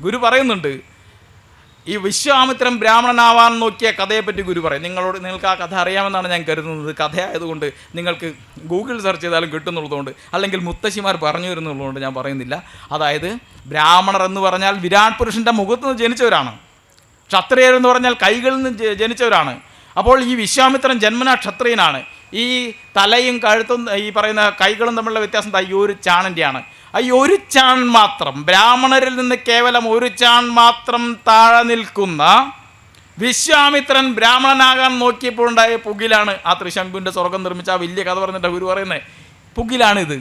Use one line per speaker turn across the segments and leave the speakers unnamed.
ഗുരു പറയുന്നുണ്ട് ഈ വിശ്വാമിത്രം ബ്രാഹ്മണനാവാൻ നോക്കിയ കഥയെപ്പറ്റി ഗുരു പറയും. നിങ്ങളോട് നിങ്ങൾക്ക് ആ കഥ അറിയാമെന്നാണ് ഞാൻ കരുതുന്നത്. കഥയായതുകൊണ്ട് നിങ്ങൾക്ക് ഗൂഗിൾ സെർച്ച് ചെയ്താലും കിട്ടുന്നുള്ളതുകൊണ്ട് അല്ലെങ്കിൽ മുത്തശ്ശിമാർ പറഞ്ഞു വരുന്നുള്ളതുകൊണ്ട് ഞാൻ പറയുന്നില്ല. അതായത് ബ്രാഹ്മണർ എന്ന് പറഞ്ഞാൽ വിരാട് പുരുഷന്റെ മുഖത്ത് നിന്ന് ജനിച്ചവരാണ്. ക്ഷത്രിയർ എന്ന് പറഞ്ഞാൽ കൈകളിൽ നിന്ന് ജനിച്ചവരാണ്. അപ്പോൾ ഈ വിശ്വാമിത്രൻ ജന്മനാ ക്ഷത്രിയനാണ്. ഈ തലയും കഴുത്തും ഈ പറയുന്ന കൈകളും തമ്മിലുള്ള വ്യത്യാസം? ഈ ഒരു ചാണിന്റെയാണ് ഈ ഒരു ചാൺ മാത്രം ബ്രാഹ്മണരിൽ നിന്ന് കേവലം ഒരു ചാൺ മാത്രം താഴെ നിൽക്കുന്ന വിശ്വാമിത്രൻ ബ്രാഹ്മണനാകാൻ നോക്കിയപ്പോൾ ഉണ്ടായ പുകിലാണ് ആ ത്രിശങ്കുവിന്റെ സ്വർഗം നിർമ്മിച്ച ആ വലിയ കഥ പറഞ്ഞിട്ട് ഗുരു പറയുന്നത് പുകിലാണിത്.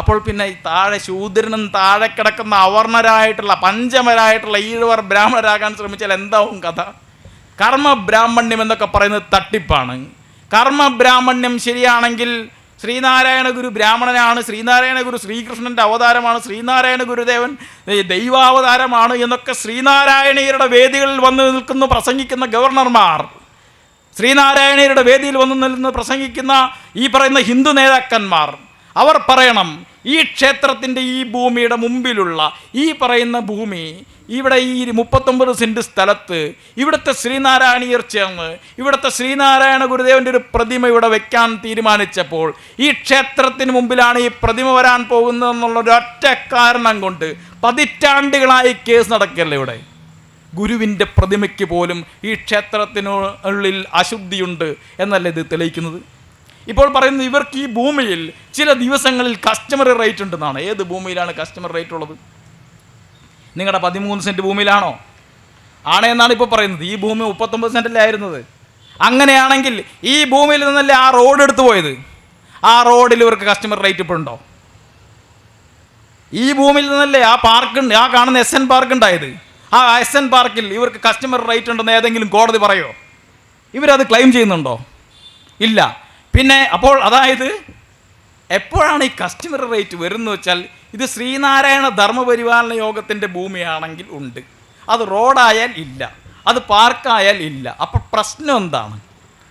അപ്പോൾ പിന്നെ ഈ താഴെ ശൂദ്രനും താഴെ കിടക്കുന്ന അവർണരായിട്ടുള്ള പഞ്ചമരായിട്ടുള്ള ഈഴവർ ബ്രാഹ്മണരാകാൻ ശ്രമിച്ചാൽ എന്താവും കഥ? കർമ്മ ബ്രാഹ്മണ്യം എന്നൊക്കെ പറയുന്നത് തട്ടിപ്പാണ്. കർമ്മ ബ്രാഹ്മണ്യം ശരിയാണെങ്കിൽ ശ്രീനാരായണ ഗുരു ബ്രാഹ്മണനാണ് ശ്രീനാരായണ ഗുരു ശ്രീകൃഷ്ണന്റെ അവതാരമാണ് ശ്രീനാരായണ ഗുരുദേവൻ ദൈവാവതാരമാണ് എന്നൊക്കെ ശ്രീനാരായണീയരുടെ വേദികളിൽ വന്ന് നിൽക്കുന്നു പ്രസംഗിക്കുന്ന ഗവർണർമാർ ശ്രീനാരായണീയരുടെ വേദിയിൽ വന്ന് നിന്ന് പ്രസംഗിക്കുന്ന ഈ പറയുന്ന ഹിന്ദു നേതാക്കന്മാർ അവർ പറയണം ഈ ക്ഷേത്രത്തിന്റെ ഈ ഭൂമിയുടെ മുമ്പിലുള്ള ഈ പറയുന്ന ഭൂമി ഇവിടെ ഈ മുപ്പത്തൊമ്പത് സെന്റ് സ്ഥലത്ത് ഇവിടുത്തെ ശ്രീനാരായണീയർ ചേർന്ന് ഇവിടുത്തെ ശ്രീനാരായണ ഗുരുദേവന്റെ ഒരു പ്രതിമ ഇവിടെ വെക്കാൻ തീരുമാനിച്ചപ്പോൾ ഈ ക്ഷേത്രത്തിന് മുമ്പിലാണ് ഈ പ്രതിമ വരാൻ പോകുന്നതെന്നുള്ള ഒരൊറ്റ കാരണം കൊണ്ട് പതിറ്റാണ്ടുകളായി കേസ് നടക്കല്ലേ ഇവിടെ? ഗുരുവിന്റെ പ്രതിമയ്ക്ക് പോലും ഈ ക്ഷേത്രത്തിനുള്ളിൽ അശുദ്ധിയുണ്ട് എന്നല്ലേ ഇത് തെളിയിക്കുന്നത്? ഇപ്പോൾ പറയുന്നത് ഇവർക്ക് ഈ ഭൂമിയിൽ ചില ദിവസങ്ങളിൽ കസ്റ്റമർ റേറ്റ് ഉണ്ടെന്നാണ്. ഏത് ഭൂമിയിലാണ് കസ്റ്റമർ റേറ്റ് ഉള്ളത്? നിങ്ങളുടെ പതിമൂന്ന് സെന്റ് ഭൂമിയിലാണോ? ആണെന്നാണ് ഇപ്പോൾ പറയുന്നത്. ഈ ഭൂമി മുപ്പത്തൊമ്പത് സെന്റല്ലേ ആയിരുന്നത്? അങ്ങനെയാണെങ്കിൽ ഈ ഭൂമിയിൽ നിന്നല്ലേ ആ റോഡ് എടുത്തു പോയത്? ആ റോഡിൽ ഇവർക്ക് കസ്റ്റമർ റേറ്റ് ഇപ്പോൾ ഉണ്ടോ? ഈ ഭൂമിയിൽ നിന്നല്ലേ ആ പാർക്ക് ആ കാണുന്ന എസ് എൻ പാർക്ക് ഉണ്ടായത്. ആ എസ് എൻ പാർക്കിൽ ഇവർക്ക് കസ്റ്റമർ റേറ്റ് ഉണ്ടെന്ന് ഏതെങ്കിലും കോടതി പറയോ? ഇവരത് ക്ലെയിം ചെയ്യുന്നുണ്ടോ? ഇല്ല. പിന്നെ അപ്പോൾ അതായത് എപ്പോഴാണ് ഈ കസ്റ്റമർ റേറ്റ് വരുന്നത് വെച്ചാൽ ഇത് ശ്രീനാരായണ ധർമ്മപരിപാലന യോഗത്തിന്റെ ഭൂമിയാണെങ്കിൽ ഉണ്ട്. അത് റോഡായാൽ ഇല്ല. അത് പാർക്കായാൽ ഇല്ല. അപ്പോൾ പ്രശ്നം എന്താണ്?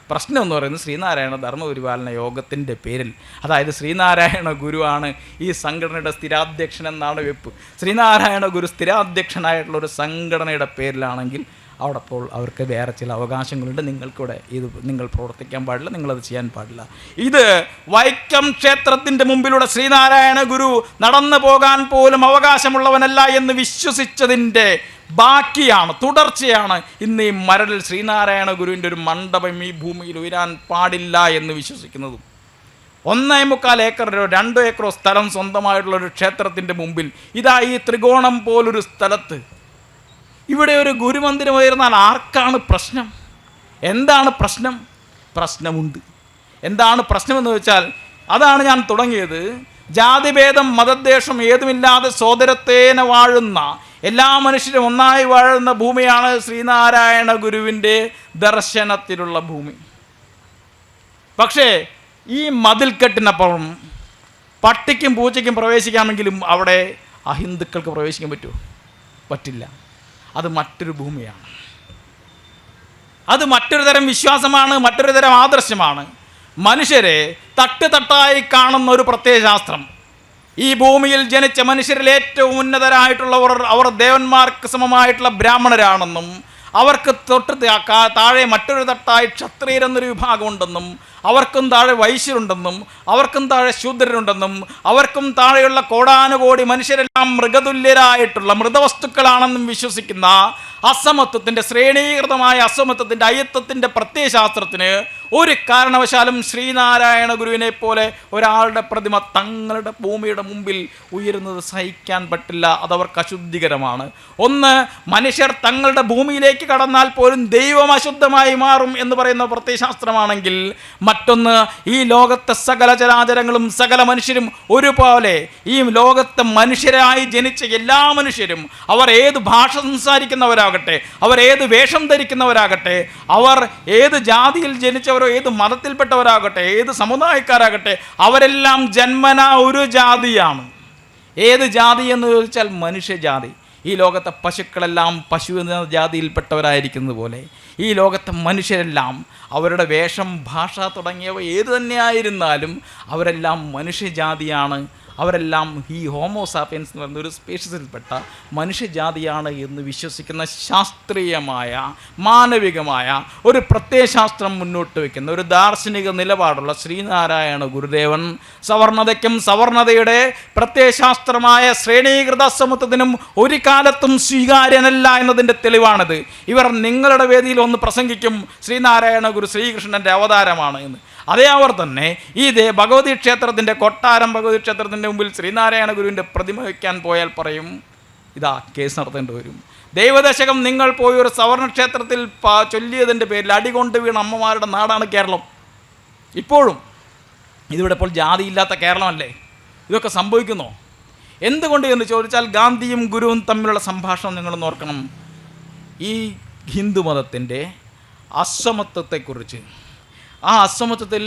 പ്രശ്നം എന്ന് പറയുന്നത് ശ്രീനാരായണ ധർമ്മപരിപാലന യോഗത്തിന്റെ പേരിൽ. അതായത് ശ്രീനാരായണ ഗുരുവാണ് ഈ സംഘടനയുടെ സ്ഥിരാധ്യക്ഷൻ എന്നാണ് വെപ്പ്. ശ്രീനാരായണ ഗുരു സ്ഥിരാധ്യക്ഷനായിട്ടുള്ള ഒരു സംഘടനയുടെ പേരിലാണെങ്കിൽ അവിടെ അപ്പോൾ അവർക്ക് വേറെ ചില അവകാശങ്ങളുണ്ട്. നിങ്ങൾക്കിവിടെ ഇത് നിങ്ങൾ പ്രവർത്തിക്കാൻ പാടില്ല നിങ്ങളത് ചെയ്യാൻ പാടില്ല. ഇത് വൈക്കം ക്ഷേത്രത്തിന്റെ മുമ്പിലൂടെ ശ്രീനാരായണ ഗുരു നടന്നു പോകാൻ പോലും അവകാശമുള്ളവനല്ല എന്ന് വിശ്വസിച്ചതിന്റെ ബാക്കിയാണ് തുടർച്ചയാണ്. ഇന്ന് ഈ മരടിൽ ശ്രീനാരായണ ഗുരുവിന്റെ ഒരു മണ്ഡപം ഈ ഭൂമിയിൽ ഉയരാൻ പാടില്ല എന്ന് വിശ്വസിക്കുന്നതും. ഒന്നേ മുക്കാൽ ഏക്കറോ രണ്ടോ ഏക്കറോ സ്ഥലം സ്വന്തമായിട്ടുള്ള ഒരു ക്ഷേത്രത്തിന്റെ മുമ്പിൽ ഇതാ ഈ ത്രികോണം പോലൊരു സ്ഥലത്ത് ഇവിടെ ഒരു ഗുരുമന്ദിരം ഉയർന്നാൽ ആർക്കാണ് പ്രശ്നം? എന്താണ് പ്രശ്നം? പ്രശ്നമുണ്ട്. എന്താണ് പ്രശ്നമെന്ന് വെച്ചാൽ അതാണ് ഞാൻ തുടങ്ങിയത്. ജാതിഭേദം മതദ്വേഷം ഏതുമില്ലാതെ സോദരത്തേന വാഴുന്ന എല്ലാ മനുഷ്യരും ഒന്നായി വാഴുന്ന ഭൂമിയാണ് ശ്രീനാരായണ ഗുരുവിന്റെ ദർശനത്തിലുള്ള ഭൂമി. പക്ഷേ ഈ മതിൽക്കെട്ടിനപ്പുറം പട്ടിക്കും പൂച്ചയ്ക്കും പ്രവേശിക്കാമെങ്കിലും അവിടെ അഹിന്ദുക്കൾക്ക് പ്രവേശിക്കാൻ പറ്റുമോ? പറ്റില്ല. അത് മറ്റൊരു ഭൂമിയാണ്. അത് മറ്റൊരു തരം വിശ്വാസമാണ് മറ്റൊരു തരം ആദർശമാണ്. മനുഷ്യരെ തട്ട് തട്ടായി കാണുന്ന ഒരു പ്രത്യയശാസ്ത്രം ഈ ഭൂമിയിൽ ജനിച്ച മനുഷ്യരിൽ ഏറ്റവും ഉന്നതരായിട്ടുള്ളവർ അവർ ദേവന്മാർക്ക് സമമായിട്ടുള്ള ബ്രാഹ്മണരാണെന്നും അവർക്ക് തൊട്ട് താഴെ മറ്റൊരു തട്ടായി ക്ഷത്രിയരെന്നൊരു വിഭാഗമുണ്ടെന്നും അവർക്കും താഴെ വൈശ്യരുണ്ടെന്നും അവർക്കും താഴെ ശൂദ്രരുണ്ടെന്നും അവർക്കും താഴെയുള്ള കോടാനുകോടി മനുഷ്യരെല്ലാം മൃഗതുല്യരായിട്ടുള്ള മൃതവസ്തുക്കളാണെന്നും വിശ്വസിക്കുന്ന അസമത്വത്തിന്റെ ശ്രേണീകൃതമായ അസമത്വത്തിന്റെ അയ്യത്വത്തിന്റെ പ്രത്യയശാസ്ത്രത്തിന് ഒരു കാരണവശാലും ശ്രീനാരായണ ഗുരുവിനെ പോലെ ഒരാളുടെ പ്രതിമ തങ്ങളുടെ ഭൂമിയുടെ മുമ്പിൽ ഉയരുന്നത് സഹിക്കാൻ പറ്റില്ല. അതവർക്ക് അശുദ്ധികരമാണ്. ഒന്ന് മനുഷ്യർ തങ്ങളുടെ ഭൂമിയിലേക്ക് കടന്നാൽ പോലും ദൈവം അശുദ്ധമായി മാറും എന്ന് പറയുന്ന പ്രത്യശാസ്ത്രമാണെങ്കിൽ മറ്റൊന്ന് ഈ ലോകത്തെ സകല ചരാചരങ്ങളും സകല മനുഷ്യരും ഒരുപോലെ ഈ ലോകത്തെ മനുഷ്യരായി ജനിച്ച എല്ലാ മനുഷ്യരും അവർ ഏത് ഭാഷ സംസാരിക്കുന്നവരാകട്ടെ അവർ ഏത് വേഷം ധരിക്കുന്നവരാകട്ടെ അവർ ഏത് ജാതിയിൽ ജനിച്ചവരോ ഏത് മതത്തിൽപ്പെട്ടവരാകട്ടെ ഏത് സമുദായക്കാരാകട്ടെ അവരെല്ലാം ജന്മന ഒരു ജാതിയാണ്. ഏത് ജാതി എന്ന് ചോദിച്ചാൽ മനുഷ്യജാതി. ഈ ലോകത്തെ പശുക്കളെല്ലാം പശു എന്ന ജാതിയിൽപ്പെട്ടവരായിരിക്കുന്നത് പോലെ ഈ ലോകത്തെ മനുഷ്യരെല്ലാം അവരുടെ വേഷം ഭാഷ തുടങ്ങിയവ ഏത് തന്നെയായിരുന്നാലും അവരെല്ലാം മനുഷ്യജാതിയാണ് അവരെല്ലാം ഈ ഹോമോസാപ്പിയൻസ് എന്ന് പറയുന്ന ഒരു സ്പേഷ്യസിൽപ്പെട്ട മനുഷ്യജാതിയാണ് എന്ന് വിശ്വസിക്കുന്ന ശാസ്ത്രീയമായ മാനവികമായ ഒരു പ്രത്യയശാസ്ത്രം മുന്നോട്ട് വയ്ക്കുന്ന ഒരു ദാർശനിക നിലപാടുള്ള ശ്രീനാരായണ ഗുരുദേവൻ സവർണതയ്ക്കും സവർണതയുടെ പ്രത്യയശാസ്ത്രമായ ശ്രേണീകൃത സമത്വത്തിനും ഒരു കാലത്തും സ്വീകാര്യനല്ല എന്നതിന്റെ തെളിവാണിത്. ഇവർ നിങ്ങളുടെ വേദിയിൽ ഒന്ന് പ്രസംഗിക്കും. ശ്രീനാരായണ ഗുരു ശ്രീകൃഷ്ണന്റെ അവതാരമാണ് എന്ന്. അതേ അവർ തന്നെ ഈ ദേ ഭഗവതി ക്ഷേത്രത്തിന്റെ കൊട്ടാരം ഭഗവതി ക്ഷേത്രത്തിന്റെ മുമ്പിൽ ശ്രീനാരായണ ഗുരുവിന്റെ പ്രതിമ വയ്ക്കാൻ പോയാൽ പറയും ഇതാ കേസ് നടത്തേണ്ടി വരും. ദൈവദശകം നിങ്ങൾ പോയി ഒരു സവർണ ക്ഷേത്രത്തിൽ ചൊല്ലിയതിന്റെ പേരിൽ അടികൊണ്ട് വീണ അമ്മമാരുടെ നാടാണ് കേരളം. ഇപ്പോഴും ഇതിവിടെ ഇപ്പോൾ ജാതിയില്ലാത്ത കേരളമല്ലേ? ഇതൊക്കെ സംഭവിക്കുന്നോ? എന്തുകൊണ്ട് എന്ന് ചോദിച്ചാൽ ഗാന്ധിയും ഗുരുവും തമ്മിലുള്ള സംഭാഷണം നിങ്ങൾ ഓർക്കണം. ഈ ഹിന്ദു മതത്തിന്റെ അസമത്വത്തെക്കുറിച്ച് ആ അസമത്വത്തിൽ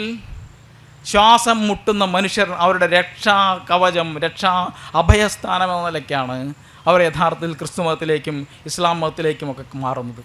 ശ്വാസം മുട്ടുന്ന മനുഷ്യർ അവരുടെ രക്ഷാ കവചം രക്ഷാ അഭയസ്ഥാനം എന്ന നിലയ്ക്കാണ് അവർ യഥാർത്ഥത്തിൽ ക്രിസ്തു മതത്തിലേക്കും ഇസ്ലാം മതത്തിലേക്കും ഒക്കെ മാറുന്നത്.